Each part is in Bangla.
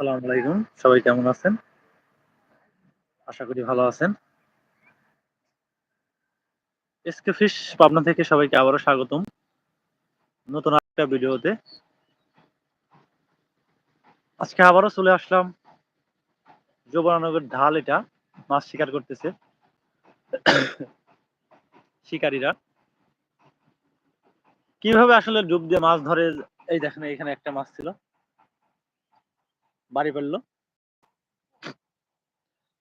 আসসালামু আলাইকুম। সবাই কেমন আছেন? আশা করি ভালো আছেন। এসকে ফিশ পাবনা থেকে সবাইকে আবারও স্বাগতম। নতুন একটা ভিডিওতে। আজকে আবারও চলে আসলাম। যুবরানগর ঢাল এটা, মাছ শিকার করতেছে। শিকারীরা। কীভাবে আসলে ডুব দিয়ে মাছ ধরে, এই দেখেন এখানে একটা মাছ ছিল। বাড়ি পড়ল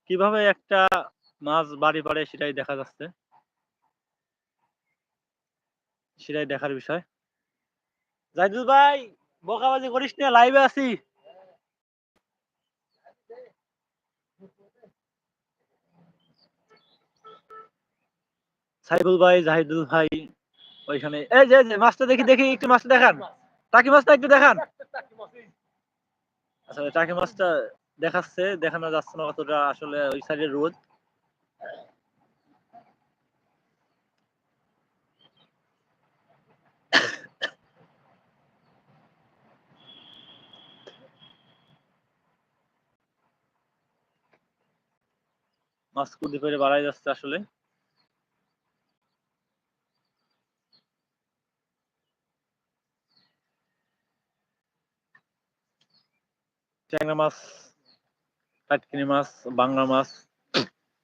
কীভাবে একটা মাছ বাড়ি পড়ে সেটাই দেখা যাচ্ছে। সেটাই দেখার বিষয়। জাইদুল ভাই, বোকাবাজি করিস না লাইভে আছি। সাইবুল ভাই, জাহিদুল ভাই, ওইখানে। এই যে, মাছটা দেখি দেখি, একটু মাছটা দেখান। টাকি মাছটা একটু দেখান। আসলে টাকি মাছটা দেখাচ্ছে, দেখানো যাচ্ছে না অতটা আসলে ওই সাইডে রোদ। মাছ কুদি পেরে বাড়াই যাচ্ছে আসলে। ট্যাংরা মাছ কাটকিনি মাছ বাংলা মাছ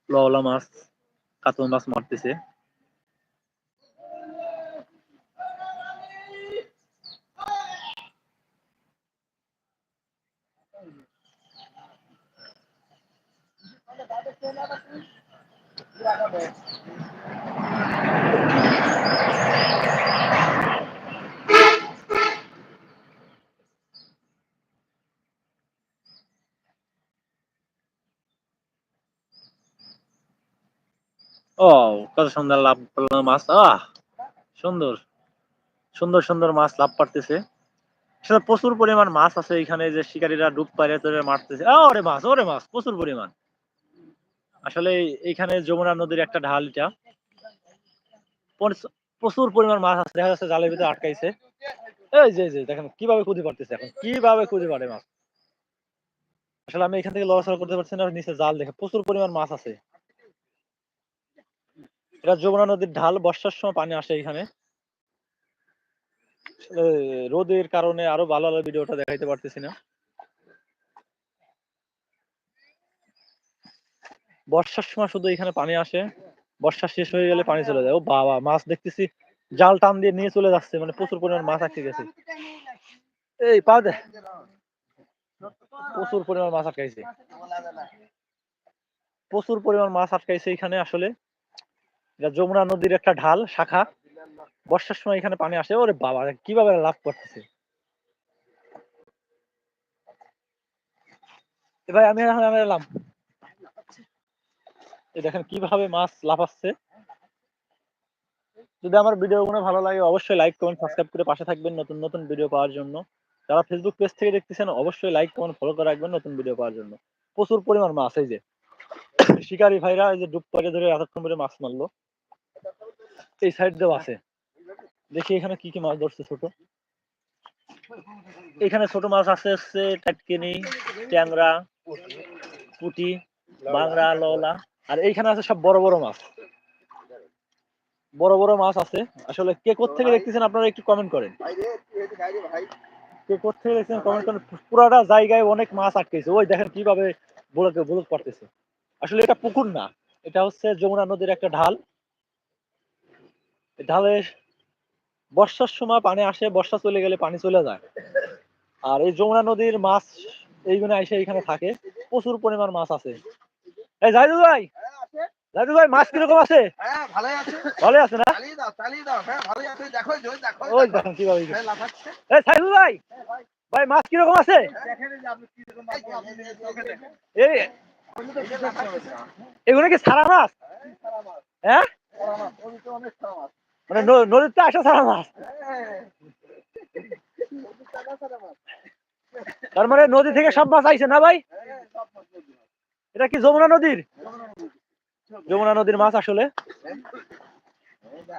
লওলা মাছ কাতল মাছ মারতেছে ও কত সুন্দর লাভ করল মাছ, আহ, সুন্দর। সুন্দর সুন্দর মাছ লাভ পারতেছে। সেটা প্রচুর পরিমাণ মাছ আছে এখানে যে শিকারীরা ডুব পারে ধরে মারতেছে। ওরে মাছ ওরে মাছ, প্রচুর পরিমাণ। আসলে এইখানে যমুনা নদীর একটা ঢাল এটা। প্রচুর পরিমাণ মাছ আছে, দেখা যাচ্ছে জালের ভিতরে আটকাইছে। এই যে যে, দেখেন কীভাবে কুদি পারতেছে এখন, কীভাবে কুদি পারে মাছ। আসলে আমি এখান থেকে লড়াচড়া করতে পারছি না নিচে জাল দেখে প্রচুর পরিমাণ মাছ আছে। এটা যমুনা নদীর ঢাল বর্ষার সময় পানি আসে এখানে। রোদের কারণে আরও ভালো ভালো ভিডিওটা দেখাইতে পারতেছি না। বর্ষার সময় শুধু এখানে পানি আসে। বর্ষা শেষ হয়ে গেলে পানি চলে যায়। ও বাবা, মাছ দেখতেছি। জাল টান দিয়ে নিয়ে চলে যাচ্ছে মানে প্রচুর পরিমাণ মাছ আটকে গেছে। এই, পা দে। প্রচুর পরিমাণ মাছ আটকাইছে প্রচুর পরিমাণ মাছ আটকাইছে এখানে আসলে। এটা যমুনা নদীর একটা ঢাল, শাখা। বর্ষার সময় এখানে পানি আসে। ওরে বাবা, কীভাবে লাভ করতেছে? এ ভাই, আমি এখন আমি এলাম দেখেন কীভাবে মাছ লাফাচ্ছে। যদি আমার ভিডিও গুলো ভালো লাগে, অবশ্যই লাইক কমেন্ট সাবস্ক্রাইব করে পাশে থাকবেন নতুন নতুন ভিডিও পাওয়ার জন্য। যারা ফেসবুক পেজ থেকে দেখতেছেন, অবশ্যই লাইক কমেন্ট ফলো করে রাখবেন নতুন ভিডিও পাওয়ার জন্য। প্রচুর পরিমাণ মাছ, এই যে। শিকারী ভাইরা এই যে ডুব পাড়ে ধরে এতক্ষণ ধরে মাছ মারলো। এই সাইড দিয়েও আছে। দেখি এখানে কি কি মাছ ধরছে ছোট। এখানে ছোট মাছ আছে হচ্ছে টাটকিনি, ট্যাংরা, পুটি, বাংরা, লওলা, আর এইখানে আছে সব বড় বড় মাছ। বড় বড় মাছ আছে। আসলে কে কোথেকে দেখতেছেন আপনারা একটু কমেন্ট করেন। কে কোথেকে দেখতেছেন কমেন্ট করেন। পুরাটা জায়গায় অনেক মাছ আটকেছে। ওই দেখেন কীভাবে বুলকে বুলক পারতেছে আসলে এটা পুকুর না। এটা হচ্ছে যমুনা নদীর একটা ঢাল। ঢালে বর্ষার সময় পানি আসে, বর্ষা চলে গেলে পানি চলে যায়। আর এই যমুনা নদীর মাছ এইগুলো এসে এখানে থাকে। প্রচুর পরিমাণ মাছ আছে। এই জাহিদুল ভাই! জাহিদুল ভাই, মাছ কীরকম আছে? ভালো আছে না? ওই দেখো ওই দেখেন কীভাবে এই সাইদুল ভাই! ভাই, মাছ কীরকম আছে? এই, এগুলো কি সারা মাছ? হ্যাঁ? মানে নদীতে আসা সারা মাছ। তার মানে নদী থেকে সব মাছ আইছে না ভাই? এটা কি যমুনা নদীর? যমুনা নদীর মাছ আসলে।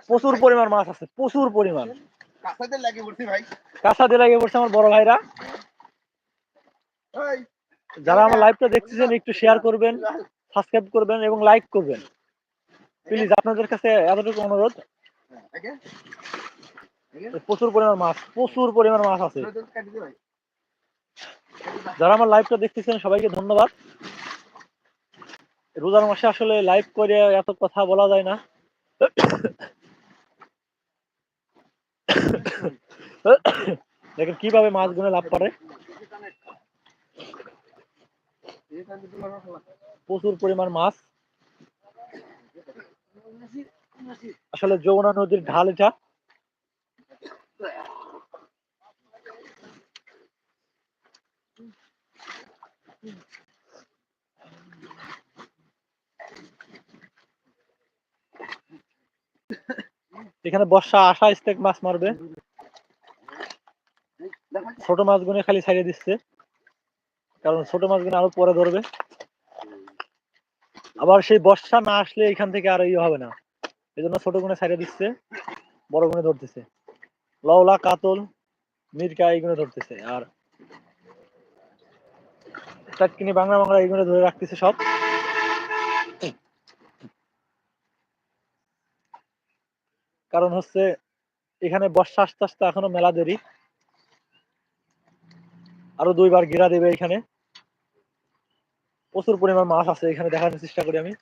প্রচুর পরিমাণ মাছ আছে, প্রচুর পরিমাণ। কাঁচাতে লাগে পড়ছে আমার বড় ভাইরা। যারা আমার লাইভটা দেখতেছেন, একটু শেয়ার করবেন সাবস্ক্রাইব করবেন এবং লাইক করবেন। প্লিজ আপনাদের কাছে এতটুকু অনুরোধ। প্রচুর পরিমাণ মাছ, প্রচুর পরিমাণ মাছ আছে। যারা আমার লাইভটা দেখতেছেন, সবাইকে ধন্যবাদ। রোজার মাসে আসলে লাইভ করে এত কথা বলা যায় না। দেখেন কীভাবে মাছ গুনে লাভ করে। প্রচুর পরিমাণ মাছ। আসলে যমুনা নদীর ঢাল এটা এখানে বর্ষা আসা স্টেক মাছ মারবে। ছোট মাছগুলো খালি ছাড়িয়ে দিচ্ছে। কারণ ছোট মাছগুলো আরও পরে ধরবে। আবার সেই বর্ষা না আসলে এখান থেকে আর ইয়ে হবে না। এই জন্য ছোট গুনে ছাড়িয়ে দিচ্ছে, বড় গুনে ধরতেছে। লওলা, কাতল, মিরকা এইগুলো ধরতেছে। আর টাটকিনি বাংলা বাংলা এইগুলো ধরে রাখতেছে সব। কারণ হচ্ছে, এখানে বর্ষা আস্তে আস্তে এখনও মেলা দেরি। আরও দুইবার ঘেরা দেবে এখানে। প্রচুর পরিমাণ মাছ আছে, এখানে দেখানোর চেষ্টা করি আমি।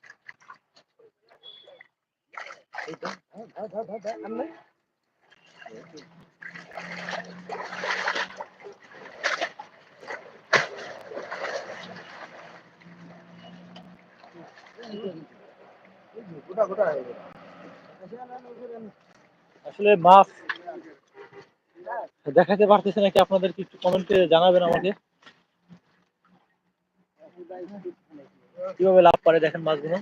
আসলে মাছ দেখাতে পারতেছে নাকি? আপনাদের কি একটু কমেন্টে জানাবেন আমাকে। কীভাবে লাভ পারে দেখেন মাছগুলো।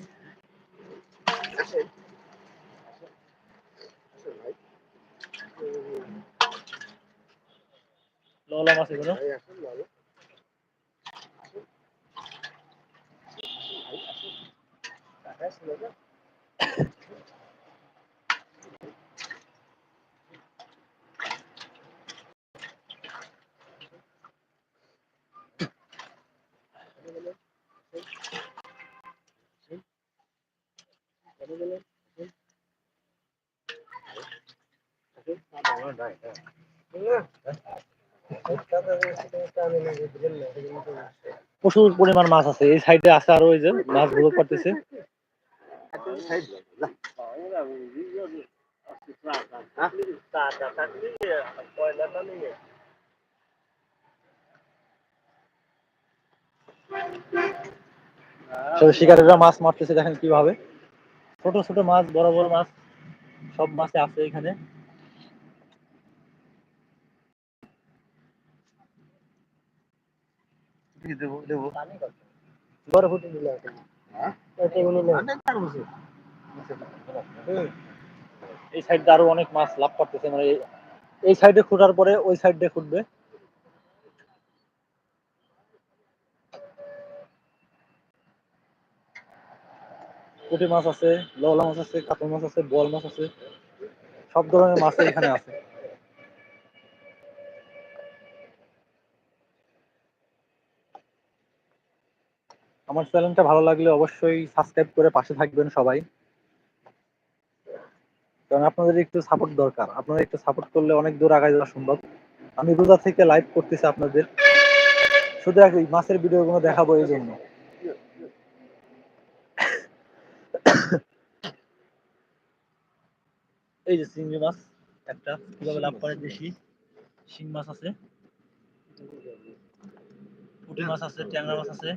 লওলা মাছ এগুলো প্রচুর পরিমাণ মাছ আছে। এই সাইডে আছে আরও ওই যে মাছগুলো করতেছে সব শিকারীরা মাছ মারতেছে, দেখেন কীভাবে। ছোট ছোট মাছ, বড় বড় মাছ, সব মাছে আছে এখানে। বড় ফুটে দিলে এই সাইডে আরও অনেক মাছ লাভ করতেছে মানে এই- সাইডে খুঁটার পরে ওই সাইডে খুঁটবে। পুঁটি মাছ আছে লওলা মাছ আছে কাতল মাছ আছে বল মাছ আছে সব ধরনের মাছ এখানে আছে। আমার চ্যানেলটা ভালো লাগলে অবশ্যই সাবস্ক্রাইব করে পাশে থাকবেন সবাই। কারণ আপনাদের একটু সাপোর্ট দরকার। আপনারা একটু সাপোর্ট করলে অনেক দূর আগায় যাওয়া সম্ভব। আমি রোজা থেকে লাইভ করতেছি আপনাদের। শুধু এক মাছের ভিডিওগুলো দেখাবো এই জন্য। এই যে চিংড়ি মাছ, একটা কীভাবে লাভ করে দেশি শিং মাছ আছে। পুঁটি মাছ আছে, ট্যাংরা মাছ আছে।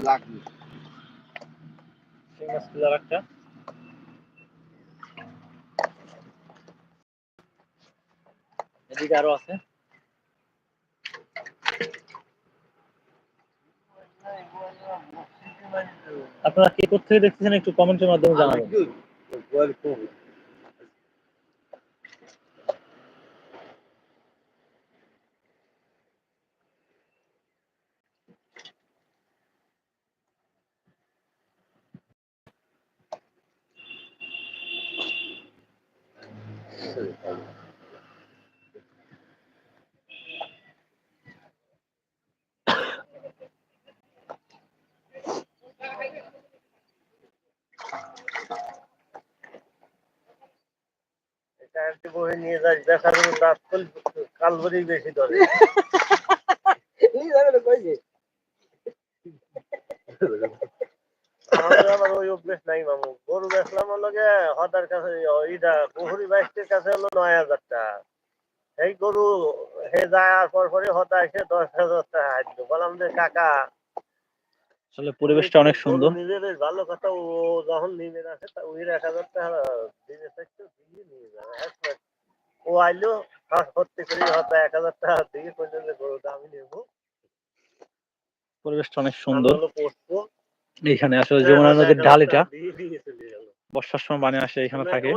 মাছ এদিকে আরও আছে। আপনারা কে কোথেকে দেখতেছেন একটু কমেন্টের মাধ্যমে জানাবেন। বসে নিয়ে যাস জন্য রাত কালবরেই বেশি ধরে। আমাদের ওই অভ্যেস নাই মামু। গরু বেচলাম লগে হদার কাছে ইটা পুহুরি বাইশের কাছে হলো নয় হাজার টাকা। এই গরু হে যায় আর পর পরে হতা এসে দশ হাজার টাকা বললাম যে কাকা আসলে পরিবেশটা অনেক সুন্দর। বেশ ভালো কথা ও যখন নিবে আসে তা ওই এক হাজার টাকা দিনে থাকতে দিয়ে নিয়ে যাবে। ও আইলো ভর্তি করে হতা এক হাজার টাকা দিয়ে পর্যন্ত গরুটা আমি নেব। পরিবেশটা অনেক সুন্দর। পোষবো আসলে যমুনা নদীর ঢাল এটা বর্ষার সময় পানি আসে এখানে মানে থাকে।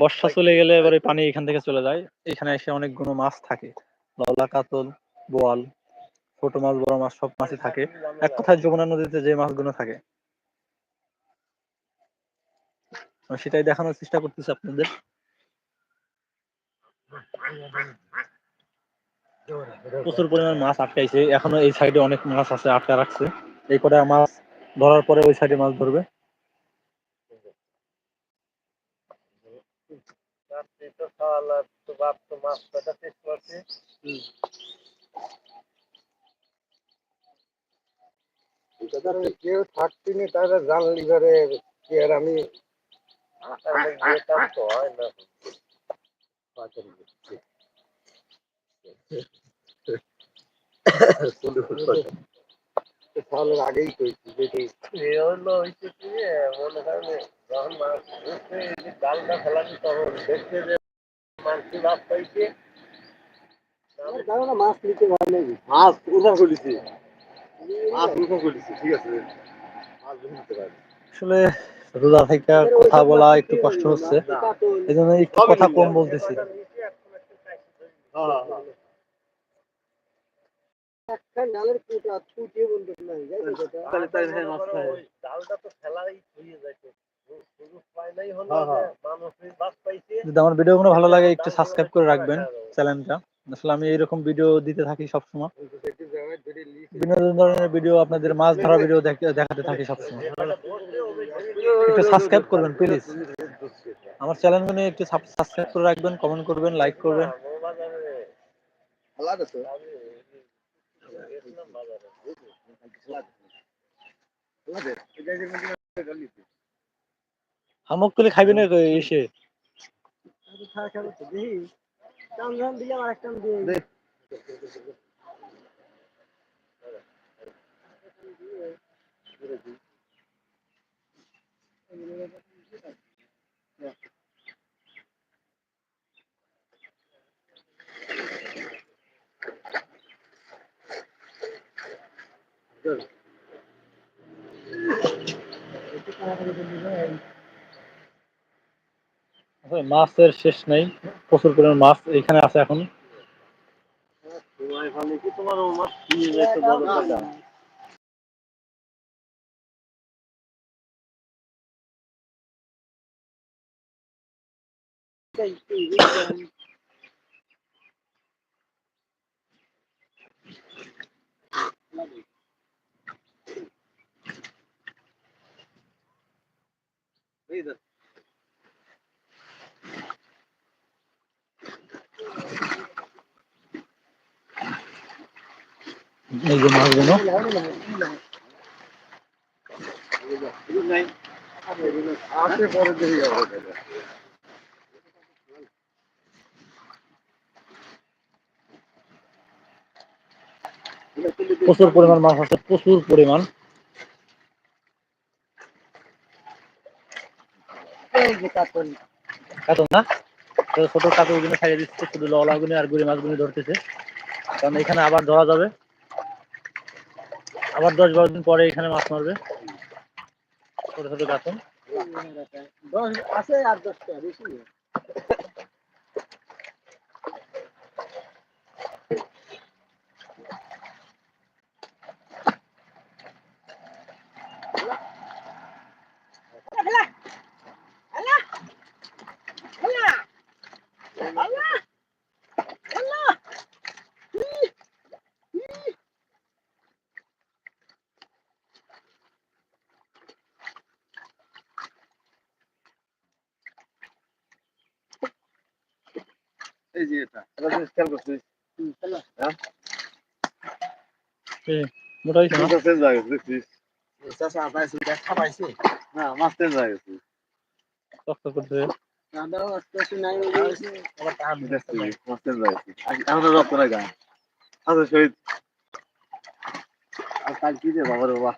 বর্ষা চলে গেলে এবারে পানি এখান থেকে চলে যায়। এখানে এসে অনেকগুলো মাছ থাকে। ললা কাতল বোয়াল। ছোট মাছ বড় মাছ সব মাছই থাকে। এক কথায় যমুনা নদীতে যে মাছগুলো থাকে। সেটাই দেখানোর চেষ্টা করতেছি আপনাদের। প্রচুর পরিমাণ মাছ আটকাইছে। এখনও এই সাইডে অনেক মাছ আছে আটকা রাখছে। এই কটা মাছ ধরার পরে ওই সাইডে মাছ ধরবে। তো খাওয়ালা তো বাপ তো মাছ কেউ থাকতিনি তারা জানলি করে কি আর আমি তাহলে তো হয় না। তাহলে আগেই কইছি যেটি হলো হইছে কি মনে করেন যখন মাছ জালটা ফেলানি তখন দেখছে যে মাছটি লাভ পাইছে। মাছ নিতে নেই। মাছ উঠা করেছি। আসলে রোজা থেকে কথা বলা একটু কষ্ট হচ্ছে। এই জন্য একটু কথা কম বলতেছি। হয়ে যাইছে সুযোগ পাই নাই হলো হ্যাঁ, হ্যাঁ। মানুষই বাস পাইছে। যদি আমার ভিডিওগুলো ভালো লাগে একটু সাবস্ক্রাইব করে রাখবেন চ্যানেলটা আসলে আমি এরকম ভিডিও দিতে থাকি সবসময়। বিনোদন ধরনের ভিডিও আপনাদের মাছ ধরা ভিডিও দেখাতে থাকি সবসময়। একটু সাবস্ক্রাইব করবেন প্লিজ আমার চ্যানেলগুলো একটু সাবস্ক্রাইব করে রাখবেন কমেন্ট করবেন লাইক করবেন। ভালো আছে আমি গেছিলাম বাজারে হামক তুলে খাইবে না কই এসে মাছের শেষ নেই প্রচুর পরিমাণ মাছ এখানে আছে এখন। তোমার এখানে কি তোমার ও মাছ নিয়ে যেতে বড় কথা এই যে মাছগুলো প্রচুর পরিমাণ মাছ আছে প্রচুর পরিমাণ। কাতল না? ছোট কাতলগুলো খাইয়ে দিচ্ছে, শুধু লওলা গুলো আর গুড়ি মাছগুলো ধরতেছে। কারণ এখানে আবার ধরা যাবে। আবার দশ বারো দিন পরে এখানে মাছ মারবে। ছোট ছোট কাতল আছে আর দশটা, বেশি। খেয়াল করছিস মোটা হয়েছে না মাছটা চেঞ্জ দেখছিস চাচা পাইছি দেখা পাইছি না মাছ চেঞ্জ হয়ে গেছে শক্ত করতে দাদাও আস্তে আস্তে নাই আবার তার দেখছিস মাছ চেঞ্জ হয়ে রক্ত নাই গান আচ্ছা শহীদ আর কাল কি রে বাবা বাবা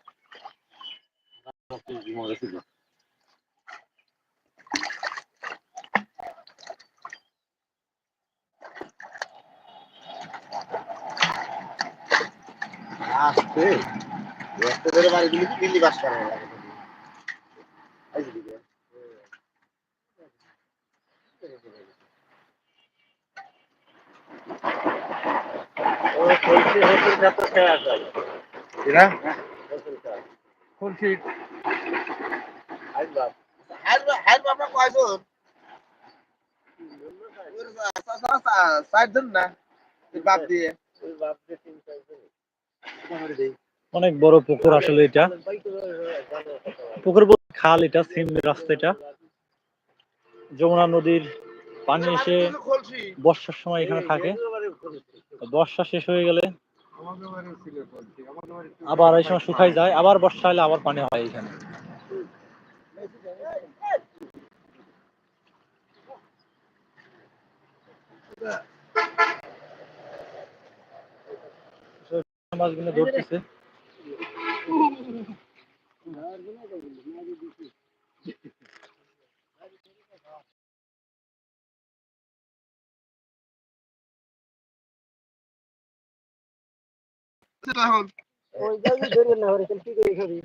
আসছে। রক্ত ধরে বাড়ি দিলে দিল্লি বাস করা লাগে। এই যে দিকে। ও কলসি হোটেল যাতে খেয়ে আসা এরা? হোটেল খাওয়া খুলছি হাইট বাপ হাইট হাইট বাপরা কয়জন সাইড দেন না বাপ দিয়ে। বাপ দিয়ে অনেক বড় পুকুর আসলে এটা। পুকুর খাল এটা, সিম রাস্তা এটা। যমুনা নদীর পানি এসে বর্ষার সময় এখানে থাকে। বর্ষা শেষ হয়ে গেলে আবার এই সময় শুকাই যায়। আবার বর্ষা হলে আবার পানি হয় এখানে। মাছগুলো ধরতেছে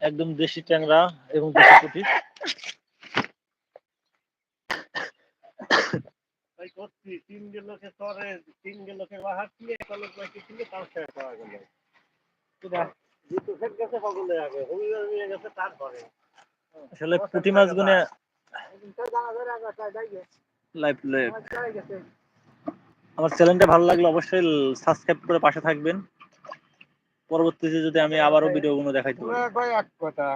একদম দেশি ট্যাংরা এবং দেশি পুঁটি তিন লোকে তরে তিন লোকে বাহার দিয়ে একটা লোক নাকি ছিল তার শেষ হওয়া গেল আসলে পুঁটি মাছগুলো লাইভ লাইভ আমার চ্যানেলটা ভালো লাগলে অবশ্যই সাবস্ক্রাইব করে পাশে থাকবেন। পরবর্তীতে যদি আমি আবারও ভিডিওগুলো দেখাইতে পারি। কয় এক কথা।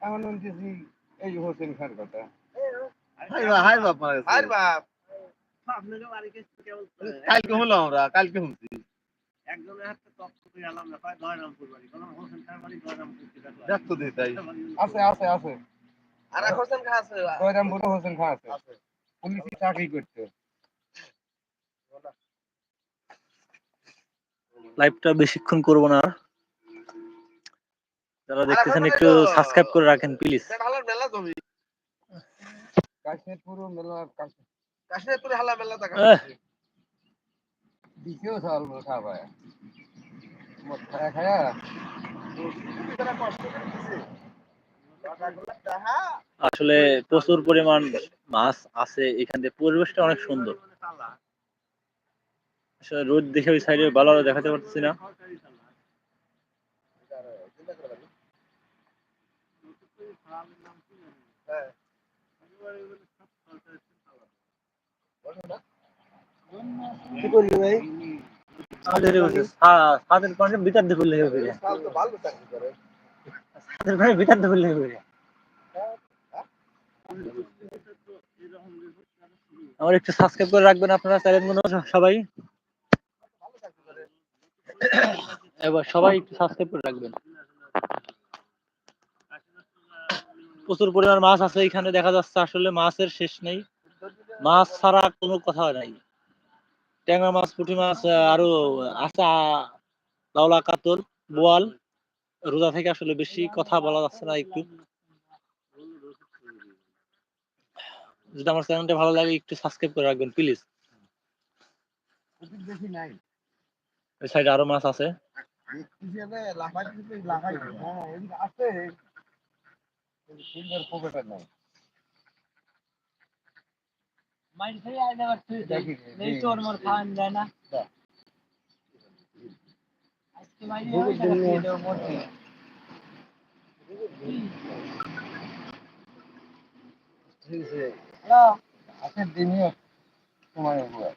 এখন শুনতেছি এই হোসেন খান কথা। হাই বাপ। আর বাপ গেছে। কেবল কালকে হলো আমরা কালকে শুনছি। একজনের হাতে তপ্ত করে আলাম না পায় দয়রামপুর বাড়ি। কোনো হোসেন খান বাড়ি? দয়রামপুর দেখতো দিই তাই। আছে আছে আছে। আর এক হোসেন খান আছে। কয়রামপুর হোসেন খান আছে। আছে। পুলিশি চাকরি করতে লাইভটা বেশিক্ষণ করব না যারা দেখতেছেন একটু সাবস্ক্রাইব করে রাখেন প্লিজ হালার মেলা জমি কাশ্মীরপুর মেলা কাশ্মীর। কাশ্মীরপুরে হালা মেলা দেখা মদ খায়া আসলে প্রচুর পরিমাণ মাছ আছে এখান থেকে পরিবেশটা অনেক সুন্দর। আসলে রোদ দেখে ওই সাইডে ভালো দেখাতে পারতেছি না। হ্যাঁ। কি করলি ভাই? সাদের ভিতর দিয়ে হবে সাদের ভিতর দিয়ে হবে আমার একটু সাবস্ক্রাইব করে রাখবেন আপনারা চ্যানেলগুলো সবাই। এবার সবাই একটু সাবস্ক্রাইব করে রাখবেন। প্রচুর পরিমাণ মাছ আছে এখানে দেখা যাচ্ছে আসলে মাছের শেষ নেই। মাছ ছাড়া কোনো কথা নাই। ট্যাংরা মাছ, পুঁটি মাছ আরও আসা লাউলা, কাতল, বোয়াল। রোজা থেকে আসলে বেশি কথা বলা যাচ্ছে না একটু। যদি আমার চ্যানেলটা ভালো লাগে, একটু সাবস্ক্রাইব করে রাখবেন প্লিজ ওই সাইডে আরও মাছ আছে। হিসেবে লাফাই কিন্তু সুন্দর পকেটে নাই দেখি আজকের দিনই সময় হবে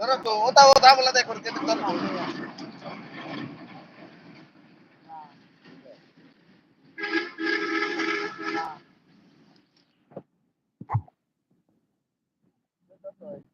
ধরো তো ওটা ওটা বলে দেখো কিন্তু তোর আছে